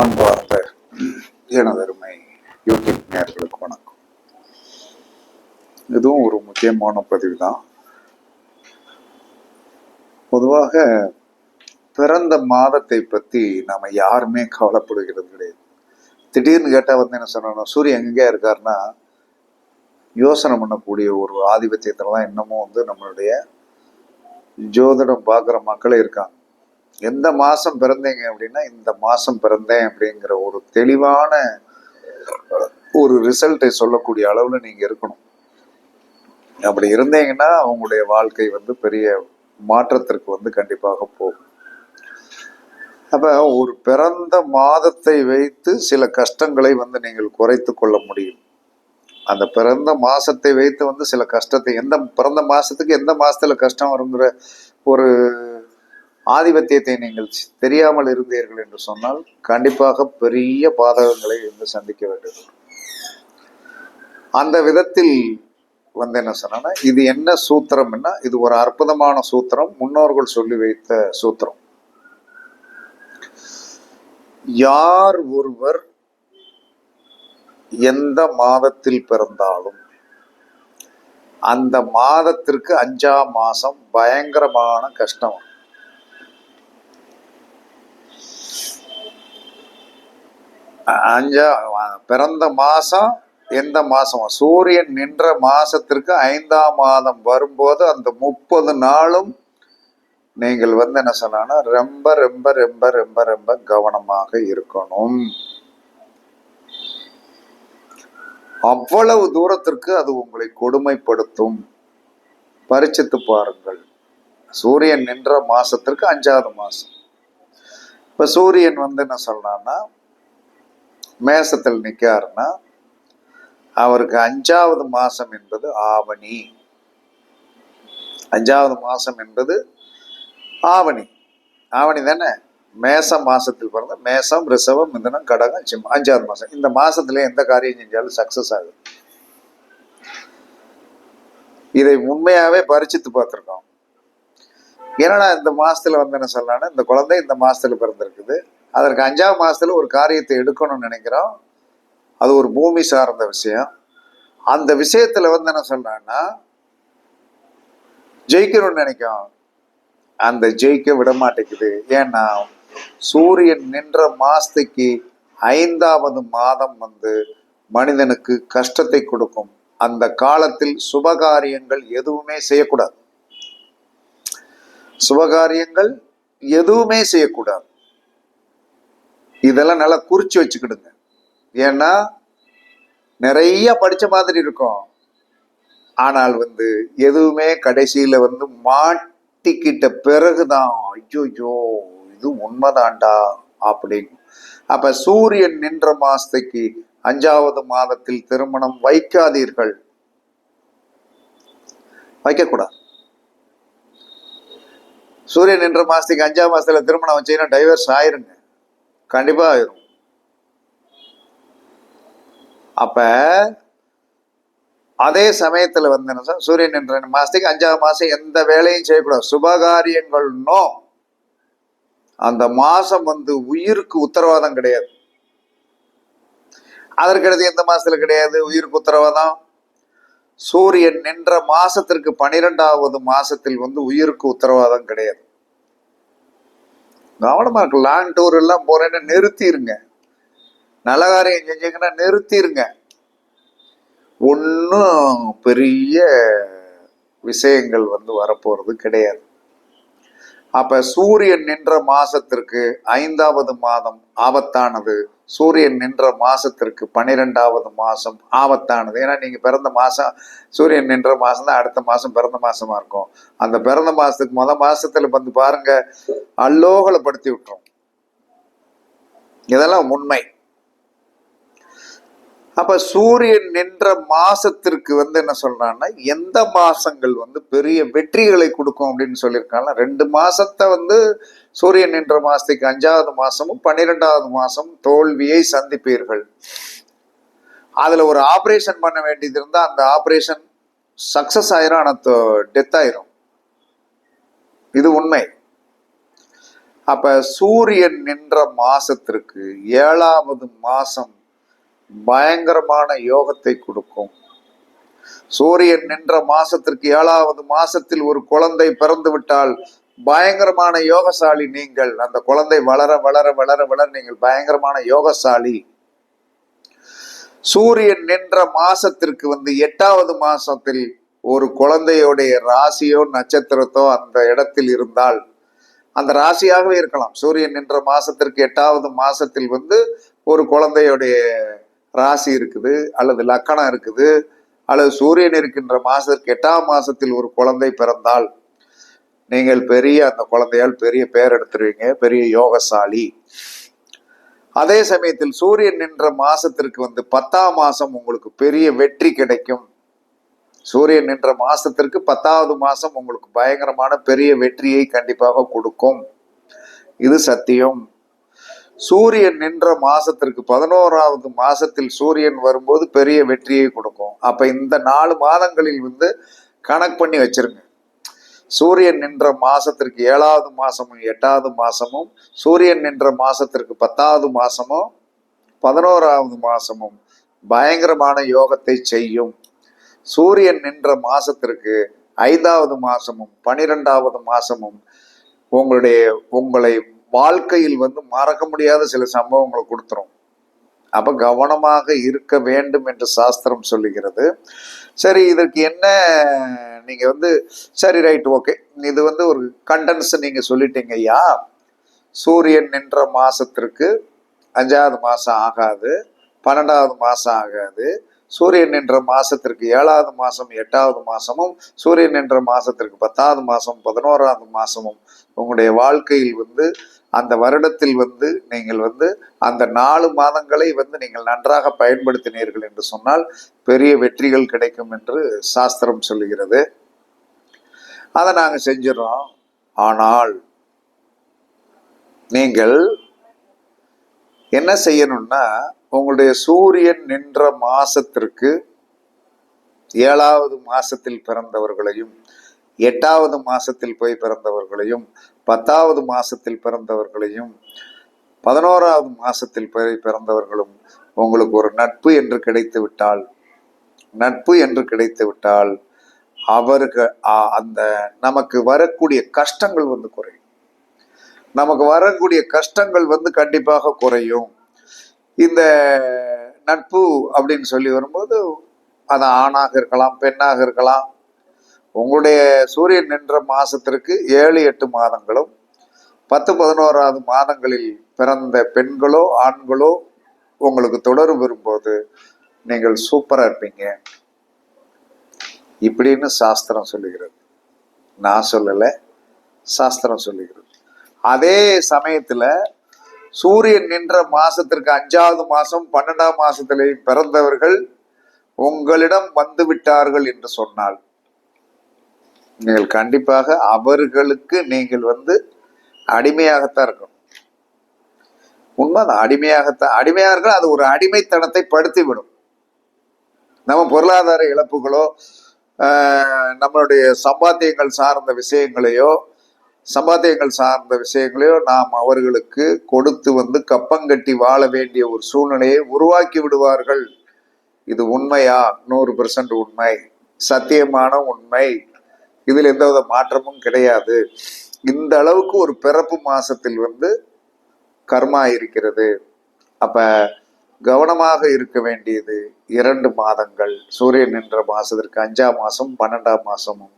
அன்பார்ந்த எனதருமை யூடியூப் நேர்களுக்கு வணக்கம். இதுவும் ஒரு முக்கியமான பதிவு தான் பொதுவாக பிறந்த மாதத்தை பற்றி நாம யாருமே கவலைப்படுகிறது கிடையாது. திடீர்னு கேட்டால் வந்து என்ன சொல்லணும் சூரியன் எங்கே இருக்காருன்னா யோசனை பண்ணக்கூடிய ஒரு ஆதிபத்தியத்தில் தான் இன்னமும் வந்து நம்மளுடைய ஜோதிடம் பார்க்குற மக்களே இருக்காங்க. எந்த மாதம் பிறந்தீங்க அப்படின்னா இந்த மாதம் பிறந்தேன் அப்படிங்கிற ஒரு தெளிவான ஒரு ரிசல்ட்டை சொல்லக்கூடிய அளவில் நீங்கள் இருக்கணும். அப்படி இருந்தீங்கன்னா அவங்களுடைய வாழ்க்கை வந்து பெரிய மாற்றத்திற்கு வந்து கண்டிப்பாக போகும். அப்போ ஒரு பிறந்த மாதத்தை வைத்து சில கஷ்டங்களை வந்து நீங்கள் குறைத்து கொள்ள முடியும். அந்த பிறந்த மாசத்தை வைத்து வந்து சில கஷ்டத்தை எந்த பிறந்த மாசத்துக்கு எந்த மாசத்துல கஷ்டம் வருங்கிற ஒரு ஆதிபத்தியத்தை நீங்கள் தெரியாமல் இருந்தீர்கள் என்று சொன்னால் கண்டிப்பாக பெரிய பாதகங்களை வந்து சந்திக்க வேண்டும். அந்த விதத்தில் வந்து என்ன சொன்னா இது என்ன சூத்திரம்னா இது ஒரு அற்புதமான சூத்திரம் முன்னோர்கள் சொல்லி வைத்த சூத்திரம். யார் ஒருவர் எந்த மாதத்தில் பிறந்தாலும் அந்த மாதத்திற்கு அஞ்சாம் மாசம் பயங்கரமான கஷ்டம். அஞ்சா பிறந்த மாசம் எந்த மாசம்? சூரியன் நின்ற மாசத்திற்கு ஐந்தாம் மாதம் வரும்போது அந்த முப்பது நாளும் நீங்கள் வந்து என்ன சொன்னா ரொம்ப ரொம்ப ரொம்ப ரொம்ப ரொம்ப கவனமாக இருக்கணும். அவ்வளவு தூரத்திற்கு அது உங்களை கொடுமைப்படுத்தும். பரிச்சித்து பாருங்கள். சூரியன் நின்ற மாசத்திற்கு அஞ்சாவது மாசம். இப்ப சூரியன் வந்து என்ன சொல்றான்னா மேசத்தில் நிற்காருன்னா அவருக்கு அஞ்சாவது மாசம் என்பது ஆவணி. அஞ்சாவது மாசம் என்பது ஆவணி. ஆவணி தானே? மேச மாசத்தில் பிறந்த மேசம் ரிசவம் மிதனம் கடகம் சிம்மம் அஞ்சாவது மாசம். இந்த மாசத்துல எந்த காரியம் செஞ்சாலும் சக்சஸ் ஆகுது. இதை உண்மையாவே பரிச்சித்து பார்த்துருக்கோம். ஏன்னா இந்த மாசத்துல வந்து என்ன சொல்லலாம்னா இந்த குழந்தை இந்த மாசத்துல பிறந்திருக்குது. அதற்கு அஞ்சாவது மாசத்துல ஒரு காரியத்தை எடுக்கணும்னு நினைக்கிறோம். அது ஒரு பூமி சார்ந்த விஷயம். அந்த விஷயத்துல வந்து என்ன சொல்கிறேன்னா ஜெயிக்கணும்னு நினைக்கும். அந்த ஜெயிக்க விட மாட்டேங்குது. ஏன்னா சூரியன் நின்ற மாசத்துக்கு ஐந்தாவது மாதம் வந்து மனிதனுக்கு கஷ்டத்தை கொடுக்கும். அந்த காலத்தில் சுபகாரியங்கள் எதுவுமே செய்யக்கூடாது. சுபகாரியங்கள் எதுவுமே செய்யக்கூடாது. இதெல்லாம் நல்லா குறிச்சு வச்சுக்கிடுங்க. ஏன்னா நிறைய படிச்ச மாதிரி இருக்கும். ஆனால் வந்து எதுவுமே கடைசியில வந்து மாட்டிக்கிட்ட பிறகுதான் ஐயோ இது உண்மைதான்டா அப்படின்னு. அப்ப சூரியன் நின்ற மாசத்துக்கு அஞ்சாவது மாதத்தில் திருமணம் வைக்காதீர்கள். வைக்கக்கூடாது. சூரியன் நின்ற மாசத்துக்கு அஞ்சாம் மாசத்துல திருமணம் வச்சீங்கன்னா டைவர்ஸ் ஆயிருங்க. கண்டிப்பா. ஆயிரும் அப்ப அதே சமயத்துல வந்து என்ன சூரியன் என்ற மாசத்துக்கு அஞ்சாவது மாசம் எந்த வேலையும் செய்யக்கூடாது. சுபகாரியங்கள்னோ அந்த மாசம் வந்து உயிருக்கு உத்தரவாதம் கிடையாது. அதற்கடுத்து எந்த மாசத்துல கிடையாது? உயிருக்கு உத்தரவாதம். சூரியன் நின்ற மாசத்திற்கு பனிரெண்டாவது மாசத்தில் வந்து உயிருக்கு உத்தரவாதம் கிடையாது. கவனமா இருக்கு. லாங் டூர் எல்லாம் போறேன்னு நிறுத்திடுங்க நல்ல காரியம் செஞ்சீங்கன்னா நிறுத்திடுங்க ஒன்றும் பெரிய விஷயங்கள் வந்து வரப்போறது கிடையாது. அப்ப சூரியன் நின்ற மாசத்திற்கு ஐந்தாவது மாதம் ஆபத்தானது. சூரியன் நின்ற மாசத்திற்கு பன்னிரெண்டாவது மாசம் ஆபத்தானது. ஏன்னா நீங்க பிறந்த மாசம் சூரியன் நின்ற மாசம் தான் அடுத்த மாசம் பிறந்த மாசமா இருக்கும். அந்த பிறந்த மாசத்துக்கு முத மாசத்துல வந்து பாருங்க அல்லோகலப்படுத்தி விட்டுரும் இதெல்லாம் உண்மை. அப்ப சூரியன் நின்ற மாசத்திற்கு வந்து என்ன சொல்றான்னா எந்த மாசங்கள் வந்து பெரிய வெற்றிகளை கொடுக்கும் அப்படின்னு சொல்லியிருக்காங்க. ரெண்டு மாசத்தை வந்து சூரியன் நின்ற மாசத்துக்கு அஞ்சாவது மாசமும் பன்னிரெண்டாவது மாசம் தோல்வியை சந்திப்பீர்கள். அதுல ஒரு ஆபரேஷன் பண்ண வேண்டியது இருந்தா அந்த ஆபரேஷன் சக்சஸ் ஆயிரும் ஆனா டெத் ஆயிரும். இது உண்மை. அப்ப சூரியன் நின்ற மாசத்திற்கு ஏழாவது மாசம் பயங்கரமான யோகத்தை கொடுக்கும். சூரியன் நின்ற மாசத்திற்கு ஏழாவது மாசத்தில் ஒரு குழந்தை பிறந்து விட்டால் பயங்கரமான யோகசாலி நீங்கள். அந்த குழந்தை வளர வளர வளர வளர நீங்கள் பயங்கரமான யோகசாலி. சூரியன் நின்ற மாசத்திற்கு வந்து எட்டாவது மாசத்தில் ஒரு குழந்தையோடைய ராசியோ நட்சத்திரத்தோ அந்த இடத்தில் இருந்தால் அந்த ராசியாகவே இருக்கலாம். சூரியன் நின்ற மாசத்திற்கு எட்டாவது மாசத்தில் வந்து ஒரு குழந்தையுடைய ராசி இருக்குது அல்லது லக்கணம் இருக்குது அல்லது சூரியன் இருக்கின்ற மாசத்திற்கு எட்டாம் மாசத்தில் ஒரு குழந்தை பிறந்தால் நீங்கள் பெரிய அந்த குழந்தையால் பெரிய பெயர் எடுத்துருவீங்க பெரிய யோகசாலி. அதே சமயத்தில் சூரியன் நின்ற மாசத்திற்கு வந்து பத்தாம் மாசம் உங்களுக்கு பெரிய வெற்றி கிடைக்கும். சூரியன் நின்ற மாசத்திற்கு பத்தாவது மாசம் உங்களுக்கு பயங்கரமான பெரிய வெற்றியை கண்டிப்பாக கொடுக்கும். இது சத்தியம். சூரியன் நின்ற மாசத்திற்கு பதினோராவது மாசத்தில் சூரியன் வரும்போது பெரிய வெற்றியை கொடுக்கும். அப்ப இந்த நாலு மாதங்களில் வந்து கணக்கு பண்ணி வச்சிருங்க. சூரியன் நின்ற மாசத்திற்கு ஏழாவது மாசமும் எட்டாவது மாசமும் சூரியன் நின்ற மாசத்திற்கு பத்தாவது மாசமும் பதினோராவது மாசமும் பயங்கரமான யோகத்தை செய்யும். சூரியன் நின்ற மாசத்திற்கு ஐந்தாவது மாசமும் பனிரெண்டாவது மாசமும் உங்களுடைய உங்களை வாழ்க்கையில் வந்து மறக்க முடியாத சில சம்பவங்களை கொடுத்துரும். அப்ப கவனமாக இருக்க வேண்டும் என்று சாஸ்திரம் சொல்லுகிறது. சரி இதற்கு என்ன நீங்க வந்து சரி ரைட் ஓகே இது வந்து ஒரு கண்டன்ஸ் நீங்க சொல்லிட்டீங்க ஐயா. சூரியன் நின்ற மாசத்திற்கு அஞ்சாவது மாசம் ஆகாது பன்னெண்டாவது மாசம் ஆகாது சூரியன் என்ற மாசத்திற்கு ஏழாவது மாசம் எட்டாவது மாசமும் சூரியன் என்ற மாசத்திற்கு பத்தாவது மாசம் பதினோராவது மாசமும் உங்களுடைய வாழ்க்கையில் வந்து அந்த வருடத்தில் வந்து நீங்கள் வந்து அந்த நாலு மாதங்களை வந்து நீங்கள் நன்றாக பயன்படுத்தினீர்கள் என்று சொன்னால் பெரிய வெற்றிகள் கிடைக்கும் என்று சாஸ்திரம் சொல்லுகிறது. அதை நாங்கள் செஞ்சிடறோம். ஆனால் நீங்கள் என்ன செய்யணும்னா உங்களுடைய சூரியன் நின்ற மாசத்திற்கு ஏழாவது மாசத்தில் பிறந்தவர்களையும் எட்டாவது மாசத்தில் போய் பிறந்தவர்களையும் பத்தாவது மாசத்தில் பிறந்தவர்களையும் பதினோராவது மாசத்தில் போய் பிறந்தவர்களும் உங்களுக்கு ஒரு நட்பு என்று கிடைத்து விட்டால் நட்பு என்று கிடைத்து விட்டால் அவருக்கு அந்த நமக்கு வரக்கூடிய கஷ்டங்கள் வந்து குறையும். நமக்கு வரக்கூடிய கஷ்டங்கள் வந்து கண்டிப்பாக குறையும். இந்த நட்பு அப்படின்னு சொல்லி வரும்போது அது ஆணாக இருக்கலாம் பெண்ணாக இருக்கலாம். உங்களுடைய சூரியன் நின்ற மாசத்திற்கு ஏழு எட்டு மாதங்களும் பத்து பதினோராவது மாதங்களில் பிறந்த பெண்களோ ஆண்களோ உங்களுக்கு தொடர்பு வரும்போது நீங்கள் சூப்பராக இருப்பீங்க. இப்படின்னு சாஸ்திரம் சொல்லுகிறது. நான் சொல்லலை சாஸ்திரம் சொல்லுகிறது. அதே சமயத்தில் சூரியன் நின்ற மாசத்திற்கு அஞ்சாவது மாசம் பன்னெண்டாம் மாசத்திலே பிறந்தவர்கள் உங்களிடம் வந்து விட்டார்கள் என்று சொன்னால் நீங்கள் கண்டிப்பாக அவர்களுக்கு நீங்கள் வந்து அடிமையாகத்தான் இருக்கணும். உண்மைதான் அடிமையாகத்தான் அடிமையார்கள் அது ஒரு அடிமைத்தனத்தை படுத்திவிடும். நம்ம பொருளாதார இழப்புகளோ நம்மளுடைய சம்பாத்தியங்கள் சார்ந்த விஷயங்களையோ சம்பாத்தியங்கள் சார்ந்த விஷயங்களையோ நாம் அவர்களுக்கு கொடுத்து வந்து கப்பங்கட்டி வாழ வேண்டிய ஒரு சூழ்நிலையை உருவாக்கி விடுவார்கள். இது உண்மையா? நூறு பெர்சன்ட் உண்மை. சத்தியமான உண்மை. இதில் எந்தவித மாற்றமும் கிடையாது. இந்த அளவுக்கு ஒரு பிறப்பு மாசத்தில் வந்து கர்மா இருக்கிறது. அப்ப கவனமாக இருக்க வேண்டியது இரண்டு மாதங்கள். சூரியன் என்ற மாசத்திற்கு அஞ்சாம் மாசம் பன்னெண்டாம் மாசமும்.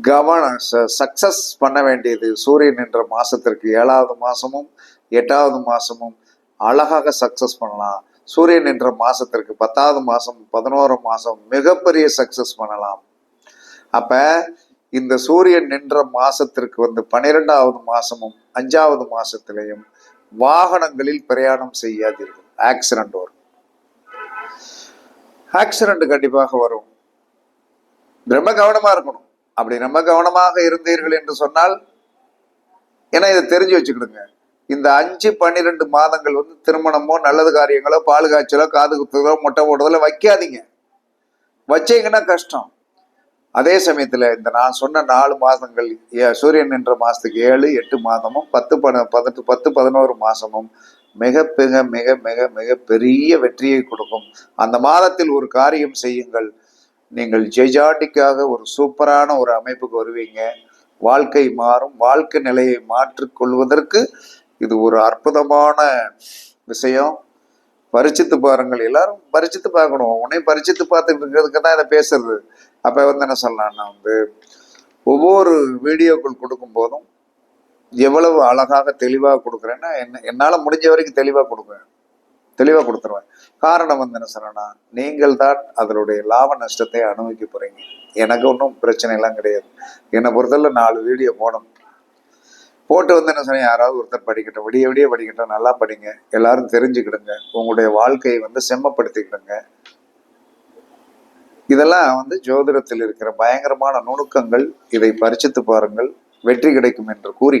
கவனம் சக்சஸ் பண்ண வேண்டியது சூரியன் என்ற மாசத்திற்கு ஏழாவது மாசமும் எட்டாவது மாசமும் அழகாக சக்சஸ் பண்ணலாம். சூரியன் என்ற மாசத்திற்கு பத்தாவது மாசம் பதினோரு மாசம் மிகப்பெரிய சக்சஸ் பண்ணலாம். அப்ப இந்த சூரியன் நின்ற மாசத்திற்கு வந்து பன்னிரெண்டாவது மாசமும் அஞ்சாவது மாசத்திலையும் வாகனங்களில் பிரயாணம் செய்யாதீர்கள். ஆக்சிடென்ட் வரும். ஆக்சிடென்ட் கண்டிப்பாக வரும். ரொம்ப கவனமா இருக்கணும். அப்படி ரொம்ப கவனமாக இருந்தீர்கள் என்று சொன்னால் ஏன்னா இதை தெரிஞ்சு வச்சுக்கிடுங்க. இந்த அஞ்சு பன்னிரெண்டு மாதங்கள் வந்து திருமணமோ நல்லது காரியங்களோ பால் காய்ச்சலோ காது குத்துதலோ மொட்டை போடுறதோ வைக்காதீங்க. வச்சீங்கன்னா கஷ்டம். அதே சமயத்தில் இந்த நான் சொன்ன நாலு மாதங்கள் சூரியன் என்ற மாதத்துக்கு ஏழு எட்டு மாதமும் பத்து பன பதினெட்டு பத்து பதினோரு மாதமும் மிக மிக மிக மிக மிக பெரிய வெற்றியை கொடுக்கும். அந்த மாதத்தில் ஒரு காரியம் செய்யுங்கள். நீங்கள் ஜெஜாட்டிக்காக ஒரு சூப்பரான ஒரு அமைப்புக்கு வருவீங்க. வாழ்க்கை மாறும். வாழ்க்கை நிலையை மாற்றிக்கொள்வதற்கு இது ஒரு அற்புதமான விஷயம். பரிச்சித்து பாருங்கள். எல்லாரும் பரிச்சித்து பார்க்கணும். உன்னையும் பரிச்சித்து பார்த்துட்டு இருக்கிறதுக்கு தான் இதை பேசுறது. அப்போ வந்து என்ன சொல்லலாம்னா வந்து ஒவ்வொரு வீடியோக்கள் கொடுக்கும் போதும் எவ்வளவு அழகாக தெளிவாக கொடுக்குறேன்னா என்ன என்னால் முடிஞ்ச வரைக்கும் தெளிவாக கொடுக்குறேன் தெளிவாக கொடுத்துருவேன். காரணம் வந்து என்ன சொன்னா நீங்கள் தான் அதனுடைய லாப நஷ்டத்தை அனுபவிக்க போறீங்க. எனக்கு ஒன்றும் பிரச்சனை எல்லாம் கிடையாது. என்னை பொறுத்தவரை நாலு வீடியோ போடணும். போட்டு வந்து என்ன சொன்னேன் யாராவது ஒருத்தர் படிக்கட்டும் விடிய விடிய படிக்கட்டும் நல்லா படிங்க. எல்லாரும் தெரிஞ்சுக்கிடுங்க. உங்களுடைய வாழ்க்கையை வந்து செம்மப்படுத்திக்கிடுங்க. இதெல்லாம் வந்து ஜோதிடத்தில் இருக்கிற பயங்கரமான நுணுக்கங்கள். இதை பரிச்சித்து பாருங்கள். வெற்றி கிடைக்கும் என்று கூறி